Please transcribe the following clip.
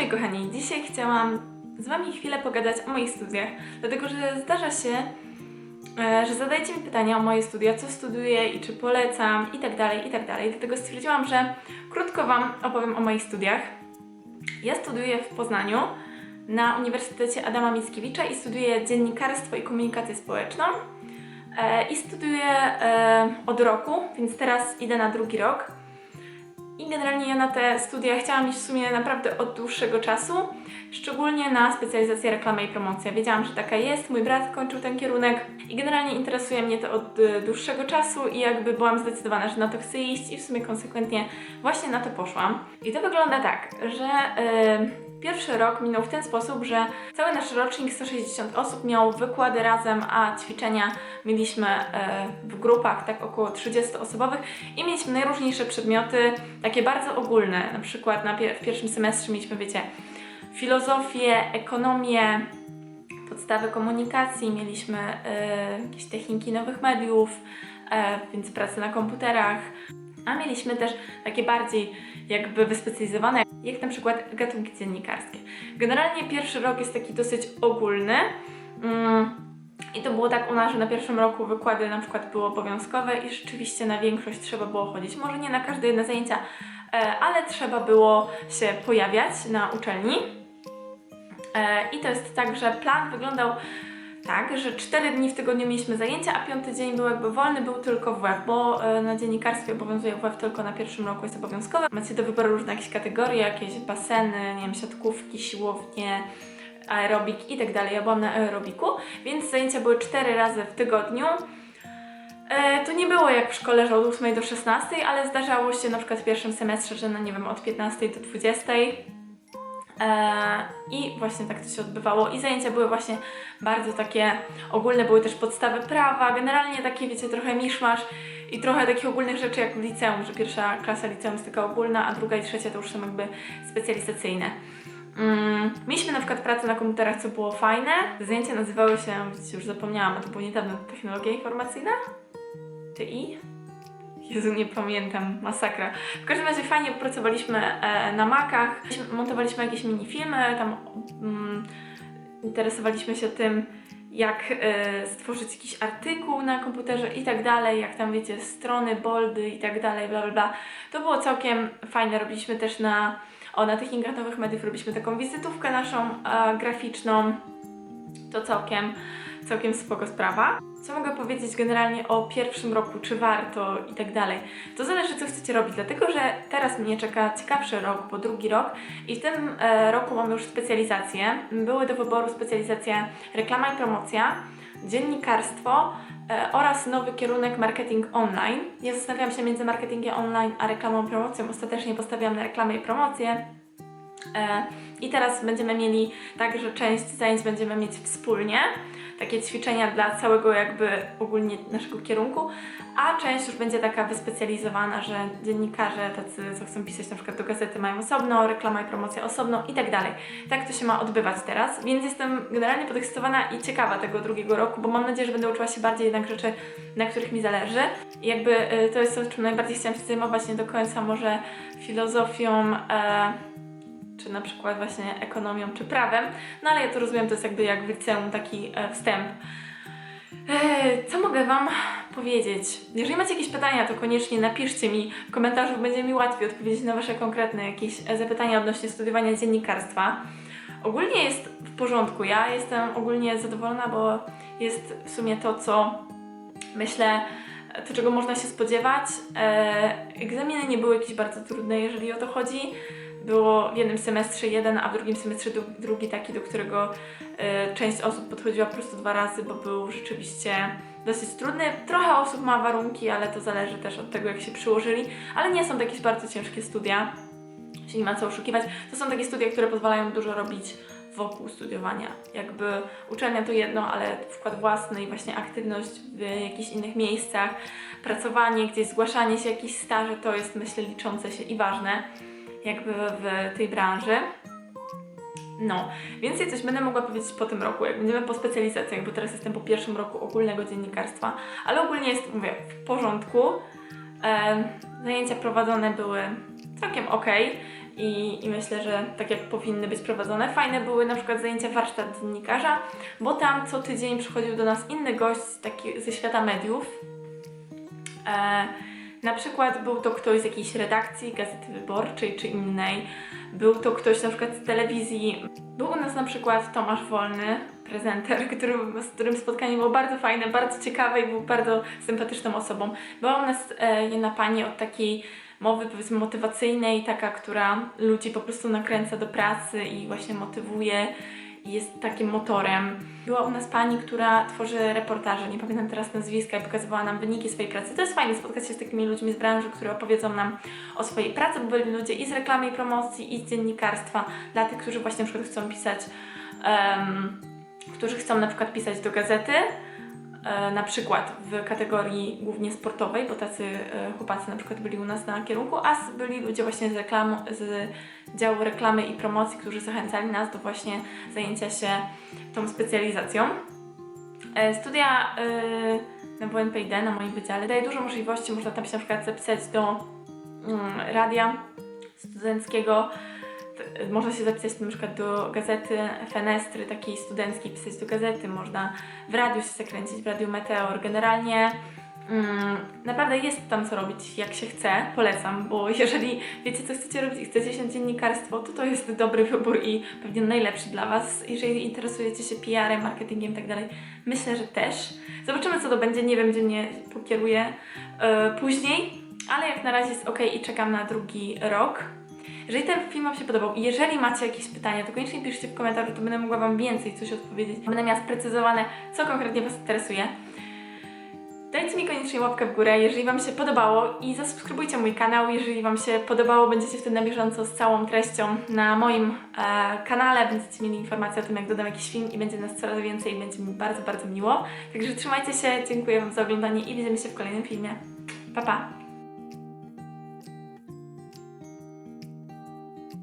moi kochani, dzisiaj chciałam z Wami chwilę pogadać o moich studiach, dlatego że zdarza się, e, że zadajecie mi pytania o moje studia, co studiuję i czy polecam i tak dalej, i tak dalej. Dlatego stwierdziłam, że krótko Wam opowiem o moich studiach. Ja studiuję w Poznaniu na Uniwersytecie Adama Mickiewicza i studiuję dziennikarstwo i komunikację społeczną. E, I studiuję e, od roku, więc teraz idę na drugi rok. I generalnie ja na te studia chciałam iść w sumie naprawdę od dłuższego czasu, szczególnie na specjalizację reklama i promocja. Wiedziałam, że taka jest, mój brat kończył ten kierunek i generalnie interesuje mnie to od y, dłuższego czasu i jakby byłam zdecydowana, że na to chcę iść i w sumie konsekwentnie właśnie na to poszłam. I to wygląda tak, że y, pierwszy rok minął w ten sposób, że cały nasz rocznik 160 osób miał wykłady razem, a ćwiczenia mieliśmy y, w grupach tak około 30 osobowych i mieliśmy najróżniejsze przedmioty, takie bardzo ogólne. Na przykład na w pierwszym semestrze mieliśmy, wiecie, filozofię, ekonomię, podstawy komunikacji, mieliśmy y, jakieś techniki nowych mediów, e, więc pracę na komputerach, a mieliśmy też takie bardziej jakby wyspecjalizowane, jak na przykład gatunki dziennikarskie. Generalnie pierwszy rok jest taki dosyć ogólny. Mm, i to było tak u nas, że na pierwszym roku wykłady na przykład były obowiązkowe i rzeczywiście na większość trzeba było chodzić. Może nie na każde jedne zajęcia, e, ale trzeba było się pojawiać na uczelni. E, I to jest tak, że plan wyglądał tak, że 4 dni w tygodniu mieliśmy zajęcia, a piąty dzień był jakby wolny, był tylko WF, bo e, na dziennikarstwie obowiązuje WF tylko na pierwszym roku, jest obowiązkowe. Macie do wyboru różne jakieś kategorie, jakieś baseny, nie wiem, siatkówki, siłownie, aerobik i tak dalej. Ja byłam na aerobiku, więc zajęcia były 4 razy w tygodniu. E, to nie było jak w szkole, że od 8 do 16, ale zdarzało się na przykład w pierwszym semestrze, że no nie wiem, od 15 do 20. E, I właśnie tak to się odbywało. I zajęcia były właśnie bardzo takie ogólne, były też podstawy prawa, generalnie takie, wiecie, trochę miszmasz i trochę takich ogólnych rzeczy jak w liceum, że pierwsza klasa liceum jest taka ogólna, a druga i trzecia to już są jakby specjalizacyjne. Mm, mieliśmy na przykład pracę na komputerach, co było fajne. Zajęcia nazywały się, już zapomniałam, to było niedawno, technologia informacyjna? TI? Jezu, nie pamiętam, masakra. W każdym razie fajnie pracowaliśmy e, na Macach, montowaliśmy jakieś minifilmy, tam mm, interesowaliśmy się tym, jak e, stworzyć jakiś artykuł na komputerze i tak dalej, jak tam wiecie, strony, boldy i tak dalej, bla bla bla. To było całkiem fajne, robiliśmy też na, o, na technikach nowych mediów, robiliśmy taką wizytówkę naszą e, graficzną. To całkiem, całkiem spoko sprawa. Co mogę powiedzieć generalnie o pierwszym roku, czy warto i tak dalej? To zależy, co chcecie robić, dlatego że teraz mnie czeka ciekawszy rok, bo drugi rok i w tym e, roku mamy już specjalizacje. Były do wyboru specjalizacja reklama i promocja, dziennikarstwo e, oraz nowy kierunek marketing online. Ja zastanawiałam się między marketingiem online a reklamą i promocją. Ostatecznie postawiłam na reklamę i promocję. E, I teraz będziemy mieli tak, że część zajęć będziemy mieć wspólnie, takie ćwiczenia dla całego jakby ogólnie naszego kierunku, a część już będzie taka wyspecjalizowana, że dziennikarze tacy, co chcą pisać na przykład do gazety mają osobno, reklama i promocja osobno i tak dalej. Tak to się ma odbywać teraz, więc jestem generalnie podekscytowana i ciekawa tego drugiego roku, bo mam nadzieję, że będę uczyła się bardziej jednak rzeczy, na których mi zależy. I jakby y, to jest to, czym najbardziej chciałam się zajmować, nie do końca może filozofią, e, czy na przykład właśnie ekonomią, czy prawem, no ale ja to rozumiem, to jest jakby jak w liceum taki e, wstęp. E, co mogę Wam powiedzieć? Jeżeli macie jakieś pytania, to koniecznie napiszcie mi w komentarzu, będzie mi łatwiej odpowiedzieć na Wasze konkretne jakieś e, zapytania odnośnie studiowania dziennikarstwa. Ogólnie jest w porządku, ja jestem ogólnie zadowolona, bo jest w sumie to, co myślę, to czego można się spodziewać. Egzaminy nie były jakieś bardzo trudne, jeżeli o to chodzi. Było w jednym semestrze jeden, a w drugim semestrze drugi taki, do którego e, część osób podchodziła po prostu dwa razy, bo był rzeczywiście dosyć trudny. Trochę osób ma warunki, ale to zależy też od tego, jak się przyłożyli. Ale nie są to jakieś bardzo ciężkie studia, się nie ma co oszukiwać. To są takie studia, które pozwalają dużo robić wokół studiowania. Jakby uczelnia to jedno, ale wkład własny i właśnie aktywność w jakichś innych miejscach, pracowanie gdzieś, zgłaszanie się, jakieś staże, to jest myślę liczące się i ważne jakby w tej branży. No, więcej coś będę mogła powiedzieć po tym roku, jak będziemy po specjalizacjach, bo teraz jestem po pierwszym roku ogólnego dziennikarstwa, ale ogólnie jest, mówię, w porządku. E, zajęcia prowadzone były całkiem ok. i, i myślę, że tak jak powinny być prowadzone. Fajne były na przykład zajęcia warsztat dziennikarza, bo tam co tydzień przychodził do nas inny gość taki ze świata mediów. E, na przykład był to ktoś z jakiejś redakcji, gazety wyborczej czy innej. Był to ktoś na przykład z telewizji. Był u nas na przykład Tomasz Wolny, prezenter, który, z którym spotkanie było bardzo fajne, bardzo ciekawe i był bardzo sympatyczną osobą. Była u nas e, jedna pani od takiej mowy powiedzmy motywacyjnej, taka, która ludzi po prostu nakręca do pracy i właśnie motywuje jest takim motorem. Była u nas pani, która tworzy reportaże, nie pamiętam teraz nazwiska i pokazywała nam wyniki swojej pracy. To jest fajnie spotkać się z takimi ludźmi z branży, które opowiedzą nam o swojej pracy, bo byli ludzie i z reklamy i promocji, i z dziennikarstwa, dla tych, którzy właśnie na przykład chcą pisać, em, którzy chcą na przykład pisać do gazety, na przykład w kategorii głównie sportowej, bo tacy e, chłopacy na przykład byli u nas na kierunku, a byli ludzie właśnie z, reklamu, z działu reklamy i promocji, którzy zachęcali nas do właśnie zajęcia się tą specjalizacją. E, Studia e, na WNPID, na moim wydziale, daje dużo możliwości. Można tam się na przykład zapisać do mm, radia studenckiego. Można się zapisać na przykład do gazety Fenestry, takiej studenckiej, pisać do gazety. Można w radiu się zakręcić, w Radiu Meteor. Generalnie mm, naprawdę jest tam co robić, jak się chce. Polecam, bo jeżeli wiecie, co chcecie robić i chcecie się dziennikarstwo, to to jest dobry wybór i pewnie najlepszy dla Was. Jeżeli interesujecie się PR-em, marketingiem i tak myślę, że też. Zobaczymy, co to będzie. Nie wiem, gdzie mnie pokieruje e, później, ale jak na razie jest ok i czekam na drugi rok. Jeżeli ten film Wam się podobał i jeżeli macie jakieś pytania, to koniecznie piszcie w komentarzu, to będę mogła Wam więcej coś odpowiedzieć. Będę miała sprecyzowane, co konkretnie Was interesuje. Dajcie mi koniecznie łapkę w górę, jeżeli Wam się podobało i zasubskrybujcie mój kanał, jeżeli Wam się podobało, będziecie wtedy na bieżąco z całą treścią na moim e, kanale, będziecie mieli informacje o tym, jak dodam jakiś film i będzie nas coraz więcej i będzie mi bardzo, bardzo miło. Także trzymajcie się, dziękuję Wam za oglądanie i widzimy się w kolejnym filmie. Pa, pa!